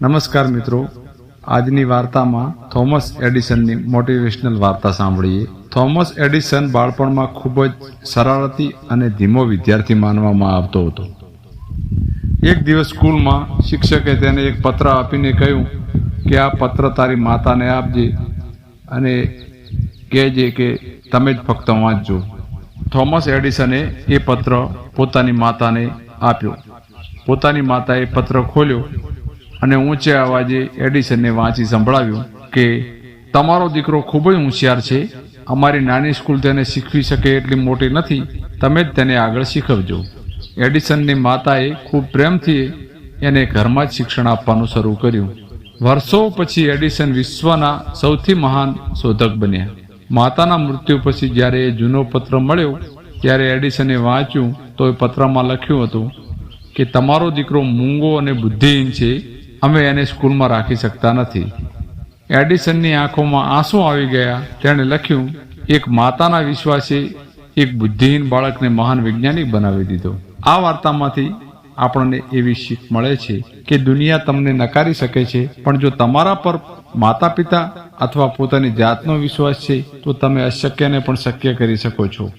નમસ્કાર મિત્રો. આજની વાર્તામાં થોમસ એડિસનની મોટિવેશનલ વાર્તા સાંભળીએ. થોમસ એડિસન બાળપણમાં ખૂબ જ શરારતી અને ધીમો વિદ્યાર્થી માનવામાં આવતો હતો. એક દિવસ સ્કૂલમાં શિક્ષકે તેને એક પત્ર આપીને કહ્યું કે આ પત્ર તારી માતાને આપજે અને કહેજે કે તમે જ ફક્ત વાંચજો થોમસ એડિસને એ પત્ર પોતાની માતાને આપ્યો. પોતાની માતાએ પત્ર ખોલ્યો અને ઊંચે અવાજે એડિસનને વાંચી સંભળાવ્યું કે, તમારો દીકરો ખૂબ જ હોશિયાર છે. અમારી નાની સ્કૂલ તેને શીખવી શકે એટલી મોટી નથી. તમે જ તેને આગળ શીખવજો. એડિસનની માતાએ ખૂબ પ્રેમથી એને ઘરમાં જ શિક્ષણ આપવાનું શરૂ કર્યું. વર્ષો પછી એડિસન વિશ્વના સૌથી મહાન શોધક બન્યા. માતાના મૃત્યુ પછી જ્યારે એ જૂનો પત્ર મળ્યો, ત્યારે એડિસને વાંચ્યું, તો એ પત્રમાં લખ્યું હતું કે, તમારો દીકરો મૂંગો અને બુદ્ધિહીન છે. અમે એને સ્કૂલમાં રાખી શકતા નથી. એડિસનની આંખોમાં આંસુ આવી ગયા. તેણે લખ્યું, એક માતાના વિશ્વાસે એક બુદ્ધિહીન બાળકને મહાન વૈજ્ઞાનિક બનાવી દીધો. આ વાર્તામાંથી આપણને એવી શીખ મળે છે કે દુનિયા તમને નકારી શકે છે, પણ જો તમારા પર માતા પિતા અથવા પોતાની જાતનો વિશ્વાસ છે, તો તમે અશક્યને પણ શક્ય કરી શકો છો.